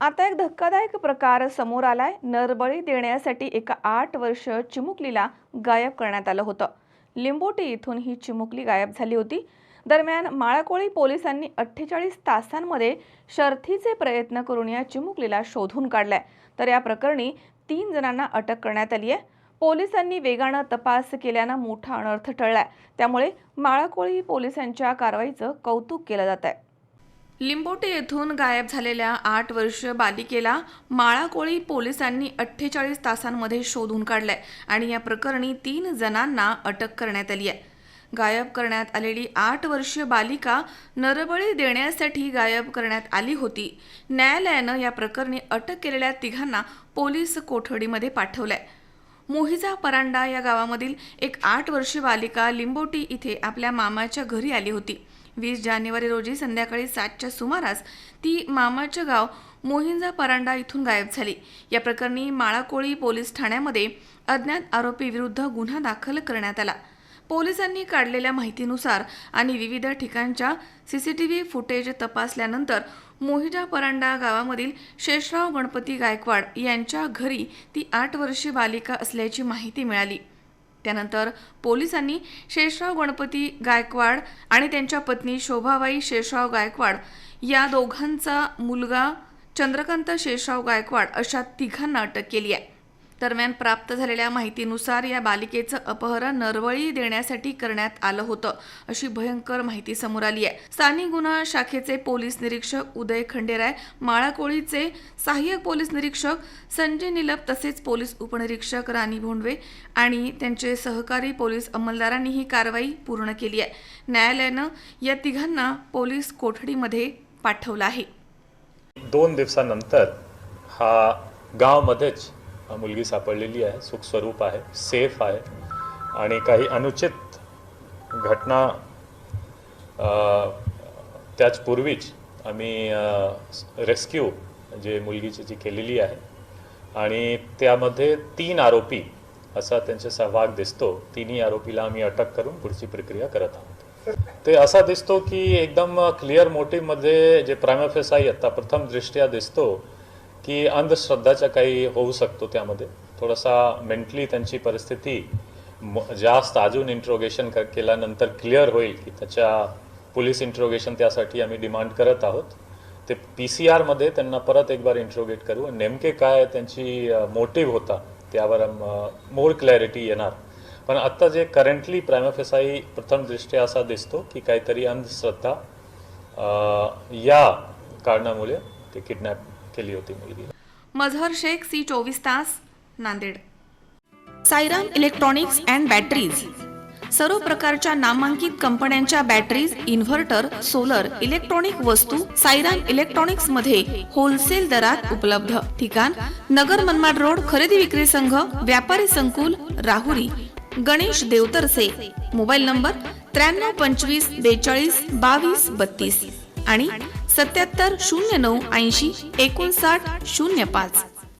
आता एक धक्कादायक प्रकार समोर आलाय. नरबळी देण्यासाठी एका आठ वर्ष चिमुकलीला गायब करण्यात आलं होतं. लिंबोटी इथून ही चिमुकली गायब झाली होती. दरम्यान माळाकोळी पोलिसांनी अठ्ठेचाळीस तासांमध्ये शर्थीचे प्रयत्न करून या चिमुकलीला शोधून काढलाय. तर या प्रकरणी तीन जणांना अटक करण्यात आली आहे. पोलिसांनी वेगानं तपास केल्यानं मोठा अनर्थ टळलाय. त्यामुळे माळाकोळी पोलिसांच्या कारवाईचं कौतुक केलं जात आहे लिंबोटे येथून गायब झालेल्या आठ वर्ष बालिकेला माळाकोळी पोलिसांनी अठ्ठेचाळीस तासांमध्ये शोधून काढलाय आणि या प्रकरणी तीन जणांना अटक करण्यात आली आहे. गायब करण्यात आलेली आठ वर्षीय बालिका नरबळी देण्यासाठी गायब करण्यात आली होती. न्यायालयानं या प्रकरणी अटक केलेल्या तिघांना पोलीस कोठडीमध्ये पाठवलंय. मोहिजा परांडा या गावामधील एक आठ वर्षीय बालिका लिंबोटी इथे आपल्या मामाच्या घरी आली होती. वीस जानेवारी रोजी संध्याकाळी सातच्या सुमारास ती मामाचे गाव मोहिंजा परांडा इथून गायब झाली. या प्रकरणी माळाकोळी पोलीस ठाण्यामध्ये अज्ञात आरोपीविरुद्ध गुन्हा दाखल करण्यात आला. पोलिसांनी काढलेल्या माहितीनुसार आणि विविध ठिकाणच्या C C T V footage तपासल्यानंतर मोहिजा परांडा गावामधील शेषराव गणपती गायकवाड यांच्या घरी ती आठ वर्षीय बालिका असल्याची माहिती मिळाली. त्यानंतर पोलिसांनी शेषराव गणपती गायकवाड आणि त्यांच्या पत्नी शोभाबाई शेषराव गायकवाड या दोघांचा मुलगा चंद्रकांत शेषराव गायकवाड अशा तिघांना अटक केली आहे. दरम्यान प्राप्त झालेल्या माहितीनुसार या बालिकेचं अपहरण नरवळी देण्यासाठी करण्यात आलं होतं अशी भयंकर माहिती समोर आली आहे. स्थानिक गुन्हा शाखेचे पोलीस निरीक्षक उदय खंडेराय माळाकोळीचे सहाय्यक पोलीस निरीक्षक संजय निलप तसेच पोलीस उपनिरीक्षक राणी भोंडवे आणि त्यांचे सहकारी पोलीस अंमलदारांनी ही कारवाई पूर्ण केली आहे. न्यायालयानं या तिघांना पोलीस कोठडीमध्ये पाठवलं आहे. दोन दिवसानंतर हा गावमध्येच मुलगी सापडलेली आहे सुखस्वरूप आहे सेफ आहे. आणि काही अनुचित घटना त्याचपूर्वीच त्याच पूर्वीच आम्ही रेस्क्यू जे मुलगीची जी केलेली आहे आणि त्यामध्ये तीन आरोपी असा त्यांचा सहभाग दिसतो. तिन्ही आरोपीला आम्ही अटक करून पुढची प्रक्रिया करत आहोत. ते असा दिसतो की एकदम क्लिअर मोटिव्हमध्ये जे प्रायमफेसाई आत्ता प्रथम दृष्ट्या दिसतो की अंधश्रद्धाचा काही होऊ शकतो त्यामध्ये. थोडासा मेंटली त्यांची परिस्थिती म- जास्त अजून इंट्रोगेशन क केल्यानंतर क्लिअर होईल की त्याच्या पोलीस इंट्रोगेशन त्यासाठी आम्ही डिमांड करत आहोत. ते पी सी आरमध्ये त्यांना परत एक बार इंट्रोगेट करू नेमके काय त्यांची मोटिव्ह होता त्यावर मोर क्लॅरिटी येणार. पण आत्ता जे करंटली प्रायमफेसाई प्रथम दृष्ट्या असा दिसतो की काहीतरी अंधश्रद्धा या कारणामुळे ते किडनॅप केली होती मुलगी. मझहर शेख सी चोवीस तास Nanded. Sairam electronics and batteries. सर्व प्रकारच्या नामांकित कंपन्यांच्या बॅटरीज इन्व्हर्टर सोलर इलेक्ट्रॉनिक वस्तू सायराम इलेक्ट्रॉनिक्समध्ये होलसेल दरात उपलब्ध. ठिकाण नगर मनमाड रोड खरेदी विक्री संघ व्यापारी संकुल राहुरी. गणेश देवतरसे. मोबाईल नंबर त्र्याण्णव पंचवीस बेचाळीस बावीस बत्तीस. आणि सत्याहत्तर शून्य नऊ ऐंशी एकोणसाठ शून्य पाच.